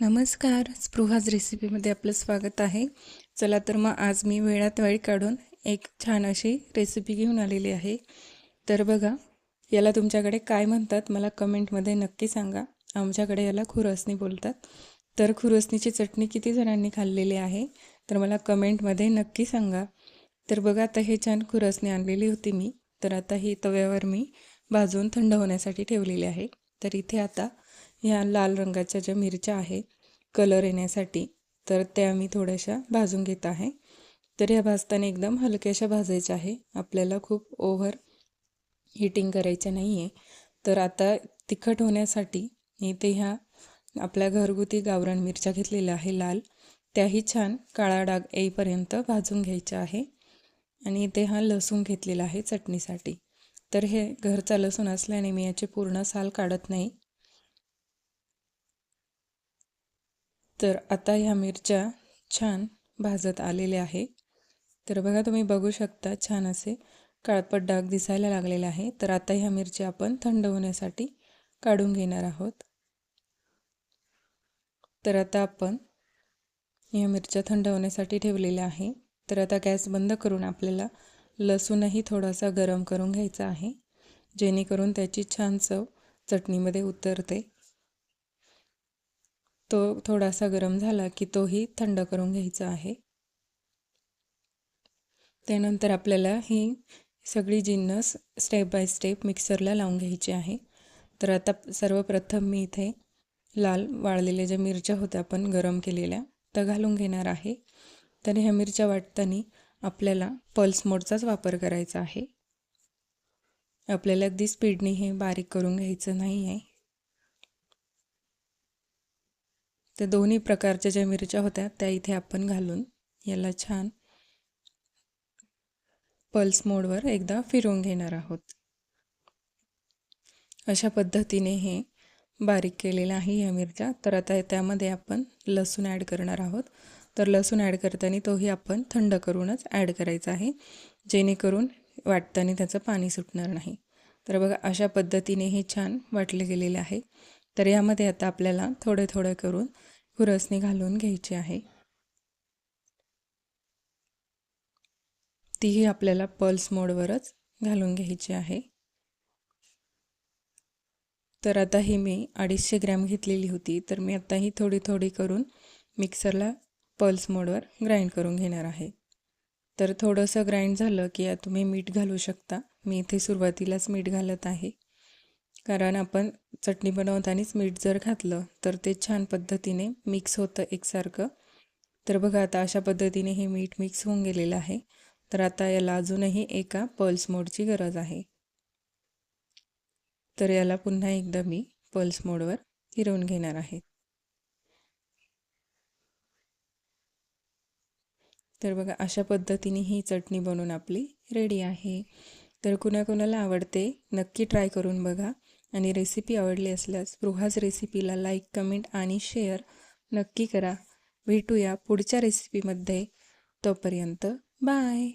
नमस्कार. स्पृहाज रेसिपीमध्ये आपलं स्वागत आहे. चला तर मग आज मी वेळात वेळ काढून एक छान अशी रेसिपी घेऊन आलेली आहे. तर बघा याला तुमच्याकडे काय म्हणतात मला कमेंटमध्ये नक्की सांगा. आमच्याकडे याला खुरसणी बोलतात. तर खुरसणीची चटणी किती जणांनी खाल्लेली आहे? तर मला कमेंटमध्ये नक्की सांगा. तर बघा आता हे छान खुरसणी आणलेली होती मी. तर आता ही तव्यावर मी भाजून थंड होण्यासाठी ठेवलेली आहे. तर इथे आता ह्या लाल रंगाच्या ज्या मिरच्या आहे कलर येण्यासाठी तर त्या मी थोड्याशा भाजून घेत आहे. तर ह्या भाजताना एकदम हलक्याशा भाजायच्या आहे. आपल्याला खूप ओव्हर हिटिंग करायचं नाही आहे तर आता तिखट होण्यासाठी इथे ह्या आपल्या घरगुती गावरान मिरच्या घेतलेल्या आहे लाल. त्याही छान काळा डाग येईपर्यंत भाजून घ्यायच्या आहे. आणि इथे हा लसूण घेतलेला आहे चटणीसाठी. तर हे घरचा लसूण असल्याने मी याचे पूर्ण साल काढत नाही. तर आता ह्या मिरच्या छान भाजत आलेल्या आहे. तर बघा तुम्ही बघू शकता छान असे काळपट डाग दिसायला लागलेले आहे. तर आता ह्या मिरच्या आपण थंड होण्यासाठी काढून घेणार आहोत. तर आता आपण ह्या मिरच्या थंड होण्यासाठी ठेवलेल्या आहे. तर आता गॅस बंद करून आपल्याला लसूणही थोडासा गरम करून घ्यायचा आहे. जेणेकरून त्याची छान चव चटणीमध्ये उतरते. तो थोडासा गरम झाला की तोही थंड करून घ्यायचा आहे. त्यानंतर आपल्याला ही सगळी जिन्नस स्टेप बाय स्टेप मिक्सरला लावून घ्यायची आहे. तर आता सर्वप्रथम मी इथे लाल वाळलेल्या ज्या मिरच्या होत्या आपण गरम केलेल्या त्या घालून घेणार आहे. तर ह्या मिरच्या वाटताना आपल्याला पल्स मोडचाच वापर करायचा आहे. आपल्याला अगदी स्पीडने हे बारीक करून घ्यायचं नाही आहे तर दोन्ही प्रकारच्या ज्या मिरच्या होत्या त्या इथे आपण घालून याला छान पल्स मोडवर एकदा फिरवून घेणार आहोत. अशा पद्धतीने हे बारीक केलेलं आहे या मिरच्या. तर आता त्यामध्ये आपण लसूण ॲड करणार आहोत. तर लसूण ॲड करताना तोही आपण थंड करूनच ॲड करायचा आहे जेणेकरून वाटताना त्याचं पाणी सुटणार नाही. तर बघा अशा पद्धतीने हे छान वाटले गेलेले आहे. तर यामध्ये आता आपल्याला थोडे थोडे करून खुरसणी घालून घ्यायची आहे. तीही आपल्याला पल्स मोडवरच घालून घ्यायची आहे. तर आता ही मी अडीचशे ग्रॅम घेतलेली होती तर मी आता ही थोडी थोडी करून मिक्सरला पल्स मोडवर ग्राइंड करून घेणार आहे. तर थोडंसं ग्राइंड झालं की तुम्ही मीठ घालू शकता. मी इथे सुरुवातीलाच मीठ घालत आहे. कारण आपण चटणी बनवतानाच मीठ जर घातलं तर ते छान पद्धतीने मिक्स होतं एकसारखं. तर बघा आता अशा पद्धतीने हे मीठ मिक्स होऊन गेलेलं आहे. तर आता याला अजूनही एका पल्स मोडची गरज आहे. तर याला पुन्हा एकदा मी पल्स मोडवर फिरवून घेणार आहे. तर बघा अशा पद्धतीने ही चटणी बनवून आपली रेडी आहे. तर कुणाकुणाला आवडते नक्की ट्राय करून बघा. आणि रेसिपी आवडली असल्यास स्पृहाज रेसिपीला लाईक कमेंट आणि शेअर नक्की करा. भेटूया पुढच्या रेसिपीमध्ये तोपर्यंत बाय